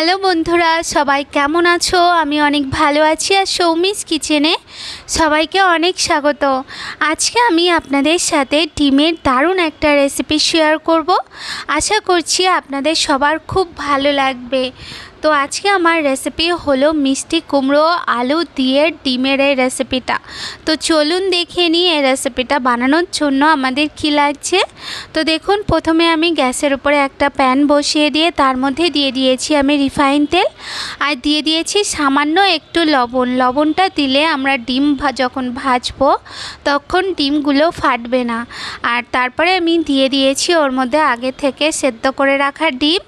Hello বন্ধুরা, সবাই কেমন আছো? আমি অনেক ভালো আছি আর সৌমিস কিচেনে সবাইকে অনেক স্বাগত। আজকে আমি আপনাদের সাথে ডিমের দারুণ একটা রেসিপি শেয়ার করব। আশা করছি আপনাদের সবার খুব ভালো লাগবে। তো আজকে আমার রেসিপি হলো মিষ্টি কুমড়ো, আলু দিয়ে ডিমের এই রেসিপিটা তো চলুন দেখে নিই এই রেসিপিটা বানানোর জন্য আমাদের কী লাগছে। তো দেখুন, প্রথমে আমি গ্যাসের উপরে একটা প্যান বসিয়ে দিয়ে, তার মধ্যে দিয়ে দিয়েছি আমি রিফাইন তেল। আর দিয়ে দিয়েছি সামান্য একটু লবণ। লবণটা দিলে আমরা ডিম যখন ভাজবো, তখন ডিমগুলো ফাটবে না। আর তারপরে আমি দিয়ে দিয়েছি ওর মধ্যে আগে থেকে সেদ্ধ করে রাখা ডিম।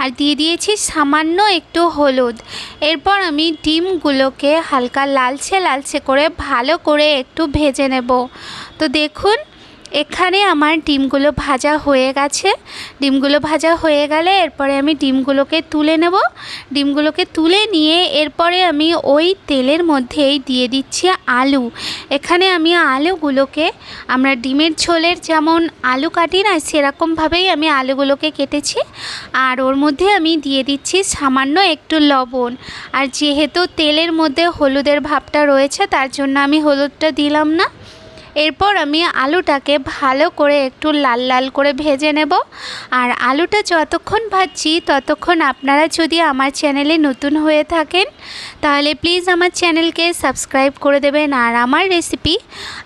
আর দিয়ে দিয়েছি সামান্য একটু হলুদ। এরপর আমি ডিমগুলোকে হালকা লালচে লালচে করে ভালো করে একটু ভেজে নেব। তো দেখুন এখানে আমার ডিমগুলো ভাজা হয়ে গেছে। ডিমগুলো ভাজা হয়ে গেলে এরপরে আমি ডিমগুলোকে তুলে নেব। ডিমগুলোকে তুলে নিয়ে এরপরে আমি ওই তেলের মধ্যেই দিয়ে দিচ্ছি আলু। এখানে আমি আলুগুলোকে, আমরা ডিমের ঝোলের যেমন আলু কাটি না, সেরকমভাবেই আমি আলুগুলোকে কেটেছি। আর ওর মধ্যে আমি দিয়ে দিচ্ছি সামান্য একটু লবণ। আর যেহেতু তেলের মধ্যে হলুদের ভাবটা রয়েছে, তার জন্য আমি হলুদটা দিলাম না। এরপর আমি আলুটাকে ভালো করে একটু লাল লাল করে ভেজে নেব। আর আলুটা যতক্ষণ ভাজছি, ততক্ষণ আপনারা যদি আমার চ্যানেলে নতুন হয়ে থাকেন, তাহলে প্লিজ আমার চ্যানেলকে সাবস্ক্রাইব করে দেবেন। আর আমার রেসিপি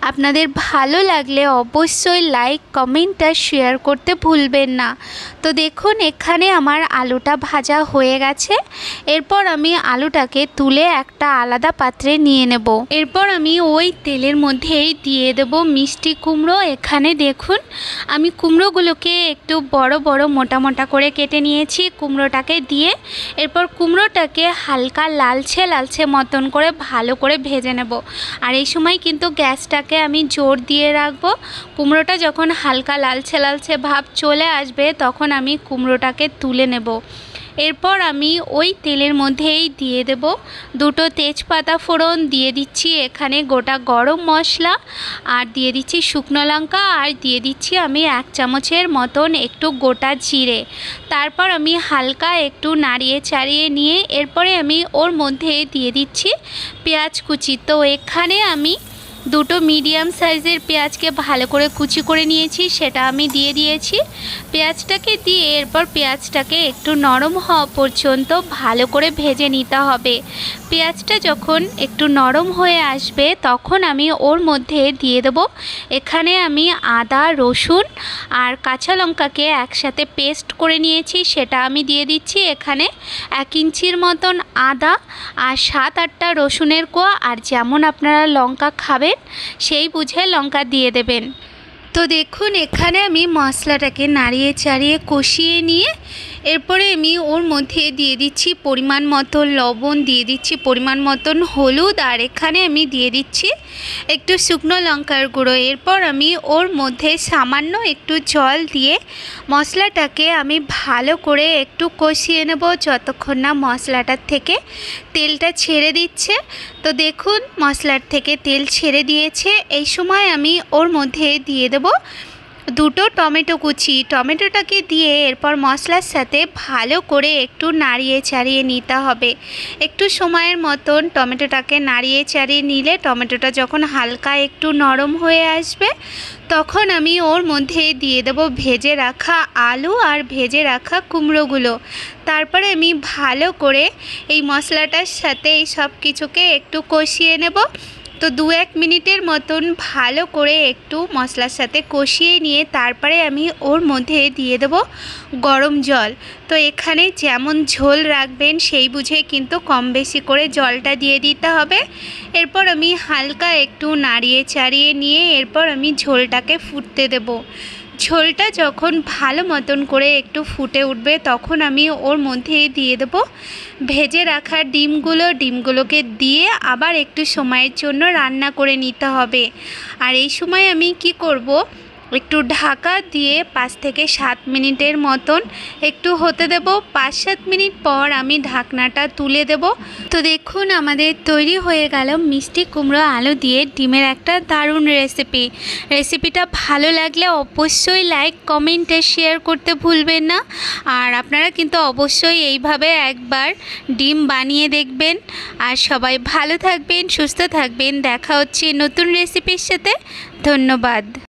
আপনাদের ভালো লাগলে অবশ্যই লাইক, কমেন্ট আর শেয়ার করতে ভুলবেন না। তো দেখুন, এখানে আমার আলুটা ভাজা হয়ে গেছে। এরপর আমি আলুটাকে তুলে একটা আলাদা পাত্রে নিয়ে নেব। এরপর আমি ওই তেলের মধ্যেই দিয়ে দেব মিষ্টি কুমড়ো এখানে দেখুন। আমি কুমড়োগুলোকে একটু বড় বড় মোটা মোটা করে কেটে নিয়েছি কুমড়োটাকে দিয়ে। এরপর কুমড়োটাকে হালকা লালচে লালচে মতন করে ভালো করে ভেজে নেব। আর এই সময় কিন্তু গ্যাসটাকে আমি জোর দিয়ে রাখব। কুমড়োটা যখন হালকা লালচে লালচে ভাব চলে আসবে তখন আমি কুমড়োটাকে তুলে নেব। এরপর আমি ওই তেলের মধ্যেই দিয়ে দেব। দুটো তেজপাতা ফোড়ন দিয়ে দিচ্ছি এখানে গোটা গরম মশলা, আর দিয়ে দিচ্ছি শুকনো লঙ্কা, আর দিয়ে দিচ্ছি আমি এক চামচের মতন একটু গোটা জিরে। তারপর আমি হালকা একটু নাড়িয়ে চাড়িয়ে নিয়ে এরপরে আমি ওর মধ্যে দিয়ে দিচ্ছি পেঁয়াজ কুচি। তো এখানে আমি দুটো মিডিয়াম সাইজের পেঁয়াজকে ভালো করে কুচি করে নিয়েছি, সেটা আমি দিয়ে দিয়েছি। পেঁয়াজটাকে দিয়ে এরপর পেঁয়াজটাকে একটু নরম হওয়া পর্যন্ত ভালো করে ভেজে নিতে হবে। পেঁয়াজটা যখন একটু নরম হয়ে আসবে, তখন আমি ওর মধ্যে দিয়ে দেব। এখানে আমি আদা, রসুন আর কাঁচা লঙ্কাকে একসাথে পেস্ট করে নিয়েছি, সেটা আমি দিয়ে দিচ্ছি। এখানে এক ইঞ্চির মতন আদা আর সাত আটটা রসুনের কোয়া, আর যেমন আপনারা লঙ্কা খাবেন সেই বুঝে লঙ্কা দিয়ে দেবেন। তো দেখুন, এখানে আমি মশলাটাকে নাড়িয়ে চাড়িয়ে কষিয়ে নিয়ে এরপরে আমি ওর মধ্যে দিয়ে দিচ্ছি পরিমাণ মতো লবণ, দিয়ে দিচ্ছি পরিমাণ মতন হলুদ, আর এখানে আমি দিয়ে দিচ্ছি একটু শুকনো লঙ্কার গুঁড়ো। এরপর আমি ওর মধ্যে সামান্য একটু জল দিয়ে মশলাটাকে আমি ভালো করে একটু কষিয়ে নেব যতক্ষণ না মশলাটার থেকে তেলটা ছেড়ে দিচ্ছে। তো দেখুন মশলার থেকে তেল ছেড়ে দিয়েছে। এই সময় আমি ওর মধ্যে দিয়ে দেব দুটো টমেটো কুচি। টমেটোটাকে দিয়ে এরপর মশলার সাথে ভালো করে একটু নাড়িয়ে চাড়িয়ে নিতে হবে। একটু সময়ের মতন টমেটোটাকে নাড়িয়ে চাড়িয়ে নিলে টমেটোটা যখন হালকা একটু নরম হয়ে আসবে, তখন আমি ওর মধ্যে দিয়ে দেব ভেজে রাখা আলু আর ভেজে রাখা কুমড়োগুলো। তারপরে আমি ভালো করে এই মশলাটার সাথে এই সব কিছুকে একটু কষিয়ে নেব। তো দু এক মিনিটের মতন ভালো করে একটু মশলার সাথে কষিয়ে নিয়ে তারপরে আমি ওর মধ্যে দিয়ে দেব গরম জল। তো এখানে যেমন ঝোল রাখবেন সেই বুঝে কিন্তু কম বেশি করে জলটা দিয়ে দিতে হবে। এরপর আমি হালকা একটু নাড়িয়ে চাড়িয়ে নিয়ে এরপর আমি ঝোলটাকে ফুটতে দেব। ঝোলটা যখন ভালো মতন করে একটু ফুটে উঠবে, তখন আমি ওর মধ্যে দিয়ে দেবো। ভেজে রাখা ডিমগুলো, ডিমগুলোকে দিয়ে আবার একটু সময়ের জন্য রান্না করে নিতে হবে। আর এই সময় আমি কি করব একটু ঢাকা দিয়ে পাঁচ থেকে সাত মিনিটের মতন একটু হতে দেব। পাঁচ সাত মিনিট পর আমি ঢাকনাটা তুলে দেব। তো দেখুন, আমাদের তৈরি হয়ে গেল মিষ্টি কুমড়ো আলু দিয়ে ডিমের একটা দারুণ রেসিপি রেসিপিটা ভালো লাগলে অবশ্যই লাইক কমেন্টে শেয়ার করতে ভুলবেন না। আর আপনারা কিন্তু অবশ্যই এইভাবে একবার ডিম বানিয়ে দেখবেন। আর সবাই ভালো থাকবেন, সুস্থ থাকবেন। দেখা হচ্ছে নতুন রেসিপির সাথে। ধন্যবাদ।